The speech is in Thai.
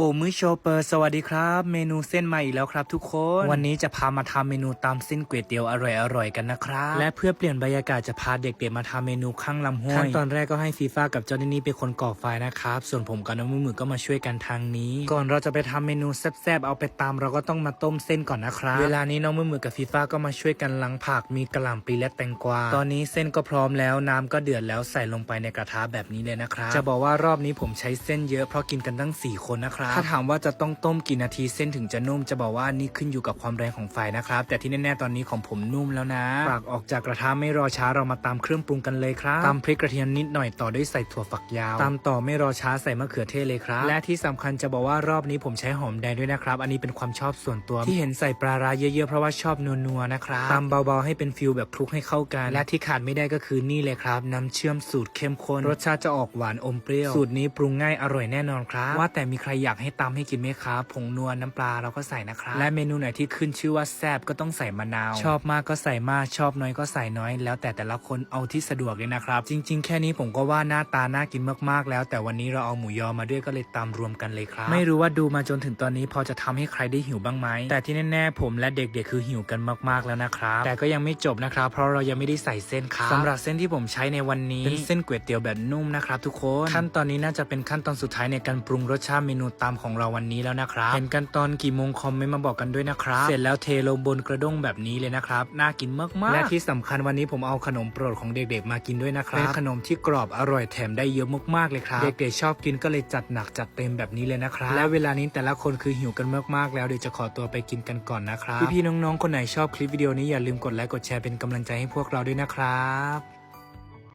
โอ้มื้อโชเปอร์สวัสดีครับ เมนูเส้นมาอีกแล้วครับทุกคน วันนี้จะพามาทำเมนูตำเส้นก๋วยเตี๋ยวอร่อยๆกันนะครับ และเพื่อเปลี่ยนบรรยากาศจะพาเด็กๆมาทำเมนูข้างลำห้วยขั้นตอนแรกก็ให้ฟีฟ่ากับเจ้านี่นี่เป็นคนก่อไฟนะครับ ส่วนผมกับน้องมือมือก็มาช่วยกันทางนี้ ก่อนเราจะไปทำเมนูแซ่บๆเอาไปตำเราก็ต้องมาต้มเส้นก่อนนะครับ เวลานี้น้องมือมือกับฟีฟ่าก็มาช่วยกันล้างผักมีกระหล่ำปลีและแตงกวา ตอนนี้เส้นก็พร้อมแล้วน้ำก็เดือดแล้วใส่ลงไปในกระทะแบบนี้เลยนะครับ จะบอกว่ารอบนี้ผมใช้เส้นเยอะเพราะกินกันตั้ง 4 คนนะครับถ้าถามว่าจะต้องต้มกี่นาทีเส้นถึงจะนุ่มจะบอกว่านี่ขึ้นอยู่กับความแรงของไฟนะครับ แต่ที่แน่ๆตอนนี้ของผมนุ่มแล้วนะปากออกจากกระทะไม่รอช้าเรามาตามเครื่องปรุงกันเลยครับตำพริกกระเทียมนิดหน่อยต่อด้วยใส่ถั่วฝักยาวตามต่อไม่รอช้าใส่มะเขือเทศเลยครับ และที่สำคัญจะบอกว่ารอบนี้ผมใช้หอมแดงด้วยนะครับ อันนี้เป็นความชอบส่วนตัว ที่เห็นใส่ปลาร้าเยอะๆเพราะว่าชอบนัวๆนะครับตำเบาๆให้เป็นฟิลแบบคลุกให้เข้ากัน และที่ขาดไม่ได้ก็คือนี่เลยครับน้ำเชื่อมสูตรเข้มข้นรสชาติจะออกหวานอมเปรี้ยวสูตรนี้ปรุงง่ายอร่อยแน่นอนครับ ว่าแต่มีใครอยากให้ตำให้กินไหมครับผงนัวน้ำปลาเราก็ใส่นะครับ และเมนูไหนที่ขึ้นชื่อว่าแซ่บก็ต้องใส่มะนาว ชอบมากก็ใส่มากชอบน้อยก็ใส่น้อย แล้วแต่แต่ละคนเอาที่สะดวกเลยนะครับ จริง ๆ แค่นี้ผมก็ว่าหน้าตาน่ากินมากๆ แล้ว แต่วันนี้เราเอาหมูยอมาด้วยก็เลยตำรวมกันเลยครับ ไม่รู้ว่าดูมาจนถึงตอนนี้พอจะทำให้ใครได้หิวบ้างไหมแต่ที่แน่ๆผมและเด็กๆคือหิวกันมากๆแล้วนะครับแต่ก็ยังไม่จบนะครับ เพราะเรายังไม่ได้ใส่เส้นครับสำหรับเส้นที่ผมใช้ในวันนี้เป็นเส้นก๋วยเตี๋ยวแบบนุ่มนะครับทุกคนขั้นตอนนี้น่าจะเป็นขั้นตอนสุดท้ายในการปรุงรสชาติเมนูตามของเราวันนี้แล้วนะครับเห็นกันตอนกี่โมงคอมเมนต์มาบอกกันด้วยนะครับ เสร็จแล้วเทลงบนกระด้งแบบนี้เลยนะครับ น่ากินมากๆ และที่สำคัญวันนี้ผมเอาขนมโปรดของเด็กๆมากินด้วยนะครับเป็นขนมที่กรอบอร่อยแถมได้เยอะมากๆเลยครับเด็กๆชอบกินก็เลยจัดหนักจัดเต็มแบบนี้เลยนะครับและเวลานี้แต่ละคนคือหิวกันมากๆ แล้วเดี๋ยวจะขอตัวไปกินกันก่อนนะครับพี่ๆน้องๆคนไหนชอบคลิปวิดีโอนี้อย่าลืมกดไลค์กดแชร์เป็นกำลังใจให้พวกเราด้วยนะครับ